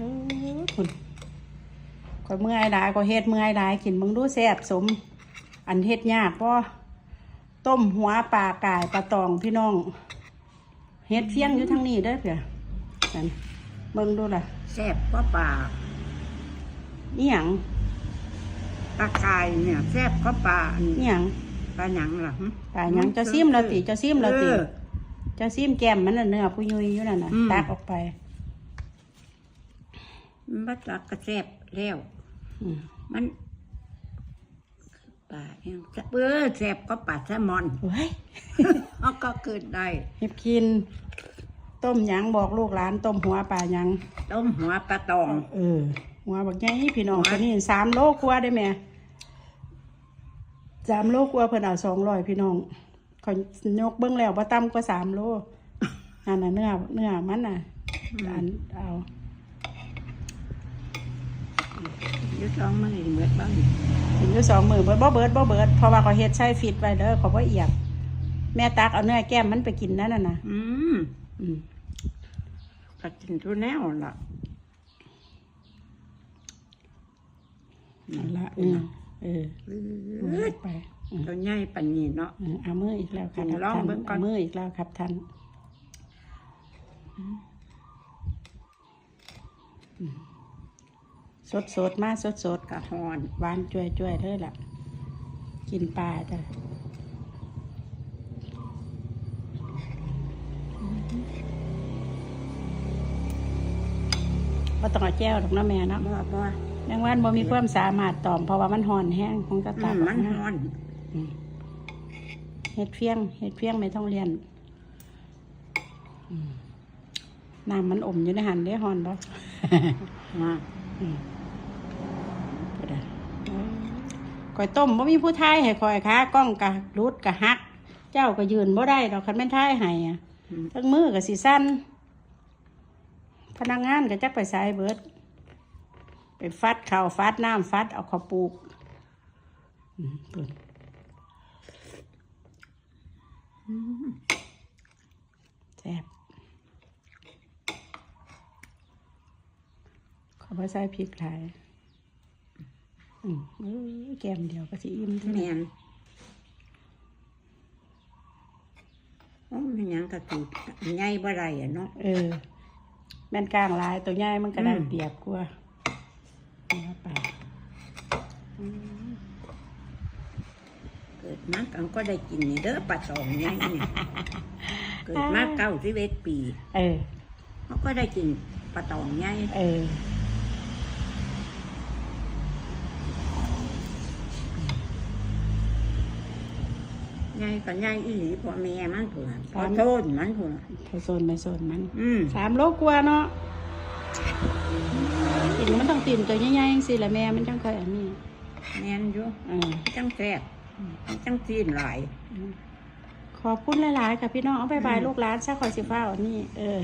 เออคุณข่อยเมื่อยหลายก็เฮ็ดเมื่อยหลายกินมึงดูแซ่บสม อันเฮ็ดยากบ่ต้มหัวปลากายปลาตองพี่น้องเฮ็ดเฟี้ยงอยู่ทางนี้เด้อเผื่อนั่นเบิ่งดูล่ะแซ่บกว่าปลาอีหยังปลากายเนี่ยแซ่บกว่าปลาอันอีหยังปลาหยังล่ะหึปลาหยังเจะซิมแล้วติเจะซิมแล้วติเออเจะซิมแก้มมันน่ะเนื้อผู้ยุยอยู่นั่นน่ะอืมตักออกไป มันบัดลักก็แซ่บแล้วอืมมันปลาเนี่ยเออแซ่บก็ปลาแซลมอนเฮ้ยเขาก็เกิดได้เฮ็บกิน ต้มหยังบอกลูกหลาน ต้มหัวปลาหยัง ต้มหัวปลาตอง เออ หัวบักใหญ่พี่น้องหัวคนนี้สามโลกว่าได้แม่สามโลกว่าเพิ่นเอาสองร้อยพี่น้องขอยยกเบิ้งแล้วว่าต่ำกว่าสามโลนั่นน่ะเนื้อเนื้อมันน่ะอันเอา อยุดร้องมันเหมือนบ้างกินอยู่สองมือเบิดบ่เบิดบ่เบิดเพราะว่าเขาเฮ็ดใช้ฟิตไว้เด้อเขาบ่เอียบแม่ตักเอาเนื้อแก้มมันไปกินนั่นน่ะนะอืมอืมก็กินทุแนวล่ะเอาละเออเออเอเอาอไปอืมตัวใหญ่ปันนี้เนาะเออเอามืออีกแล้วครับลองท่านเบิ่งก่อนเอามืออีกแล้วครับท่าน สดสดๆมาสดสดๆกระหอนหวานจ่วยจ่วยๆเลยล่ะ กินปลาจ้ะว่าต้องเอาแจ้วดอกเน้าะแม่เนาะบ่บ่แมงวันบ่มีความสามารถตอมเพราะว่ามันห่อนแห้งของกระอืตับมมันหอนอืมเห็ดเฟี้ยงเห็ดเฟี้ยงไม่ต้องเรียนอืมน้ำมันอมอยู่ในหันได้ห่อนบ่ มาอืมพูดอะ ก่อยต้มบ่มีผู้ทายให้คอยค้ากล้องกะรุดกะฮัก เจ้าก็ยืนบ่ได้ดอกคันแม่นทายให้อะอืม ทั้งมือก็สิสั้นพนักงานก็จักไปสายเบิด ไปฟัดข้าวฟัดน้ำฟัดเอาข้าวปลูกอืมเพิ่นแซ่บขอพระใส่พริกไทย อืมเอ้ยแกมเดียวก็สิอิ่มเท่าแมนั้นนโอ้มันหยังกระตุกใหญ่บ่ได้อะเนาะเออแม่นกลางหลายตัวใหญ่มันก็ได้อืมเปรียบกว่าเนื้อปลาเกิดมากันก็ได้กินนี่เด้อปลาตองใหญ่เนี่ยเกิดมาเก้าสิบเอ็ดปี เออเขาก็ได้กินปลาตองใหญ่เออ ใหญ่ก็ใหญ่อีหลีพ่อแม่มันเผื่อพอโทษมันเผื่อไทโซนไม่โซนมันอืมสามโลกว่าเนาะกินมันต้องตีนตัวใหญ่ๆจังสิละแม่มันจังเคยอันนี้แม่นอยู่เออ จังแซ่บจังจีนหลาย ขอบคุณหลายๆค่ะพี่น้องเอาไปบายอืม ลูกหลานซะคอยสิฟ้าอันนี้เออ